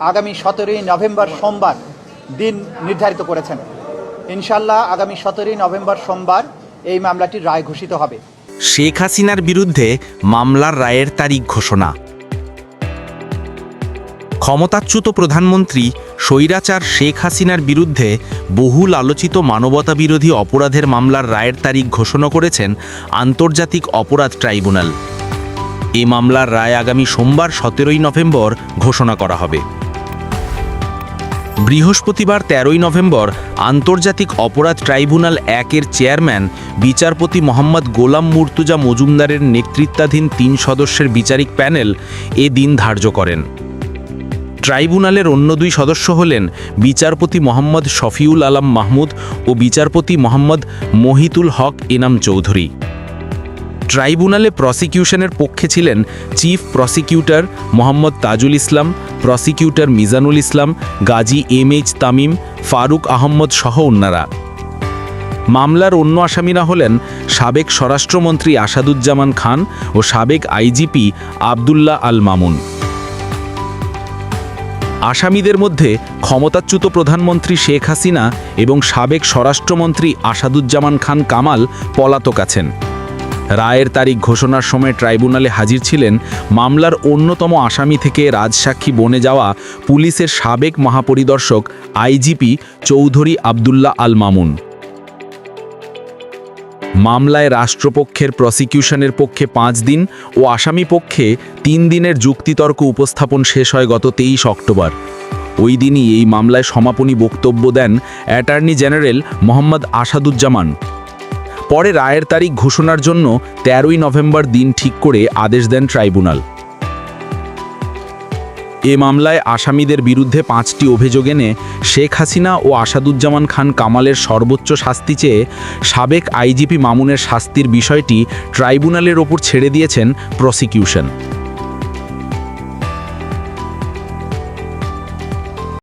আগামী সতেরোই নভেম্বর সোমবার দিন নির্ধারিত করেছেন। ইনশাল্লাহ আগামী সতেরোই নভেম্বর সোমবার এই মামলাটির রায় ঘোষিত হবে। শেখ হাসিনার বিরুদ্ধে মামলার রায়ের তারিখ ঘোষণা। ক্ষমতাচ্যুত প্রধানমন্ত্রী স্বৈরাচার শেখ হাসিনার বিরুদ্ধে বহুল আলোচিত মানবতা বিরোধী অপরাধের মামলার রায়ের তারিখ ঘোষণা করেছেন আন্তর্জাতিক অপরাধ ট্রাইব্যুনাল। এ মামলার রায় আগামী সোমবার, সতেরোই নভেম্বর ঘোষণা করা হবে। বৃহস্পতিবার, তেরোই নভেম্বর, আন্তর্জাতিক অপরাধ ট্রাইব্যুনাল একের চেয়ারম্যান, বিচারপতি মোহাম্মদ গোলাম মুর্তুজা মজুমদারের নেতৃত্বাধীন তিন সদস্যের বিচারিক প্যানেল এ দিন ধার্য করেন। ট্রাইব্যুনালের অন্য দুই সদস্য হলেন বিচারপতি মোহাম্মদ শফিউল আলম মাহমুদ ও বিচারপতি মোহাম্মদ মহিতুল হক ইনাম চৌধুরী। ট্রাইব্যুনালে প্রসিকিউশনের পক্ষে ছিলেন chief prosecutor Mohammad Tajul Islam, prosecutor Mizanul Islam, Gazi M H Tamim, Faruk Ahmed সহ অন্যরা। মামলার অন্য আসামিরা হলেন সাবেক স্বরাষ্ট্রমন্ত্রী আসাদুজ্জামান খান ও সাবেক আইজিপি আবদুল্লাহ আল মামুন। আসামিদের মধ্যে ক্ষমতাচ্যুত প্রধানমন্ত্রী শেখ হাসিনা এবং সাবেক স্বরাষ্ট্রমন্ত্রী আসাদুজ্জামান খান কামাল পলাতক আছেন। রায়ের তারিখ ঘোষণার সময় ট্রাইব্যুনালে হাজির ছিলেন মামলার অন্যতম আসামি থেকে রাজসাক্ষী বনে যাওয়া পুলিশের সাবেক মহাপরিদর্শক আইজিপি চৌধুরী আবদুল্লাহ আল মামুন। মামলায় রাষ্ট্রপক্ষের প্রসিকিউশনের পক্ষে পাঁচ দিন ও আসামি পক্ষে তিন দিনের যুক্তিতর্ক উপস্থাপন শেষ হয় গত তেইশ অক্টোবর। ওই দিনই এই মামলায় সমাপনী বক্তব্য দেন অ্যাটর্নি জেনারেল মোহাম্মদ আসাদুজ্জামান। পরে রায়ের তারিখ ঘোষণার জন্য তেরোই নভেম্বর দিন ঠিক করে আদেশ দেন ট্রাইব্যুনাল। এ মামলায় আসামিদের বিরুদ্ধে পাঁচটি অভিযোগ এনে শেখ হাসিনা ও আসাদুজ্জামান খান কামালের সর্বোচ্চ শাস্তি চেয়ে সাবেক আইজিপি মামুনের শাস্তির বিষয়টি ট্রাইব্যুনালের ওপর ছেড়ে দিয়েছেন প্রসিকিউশন।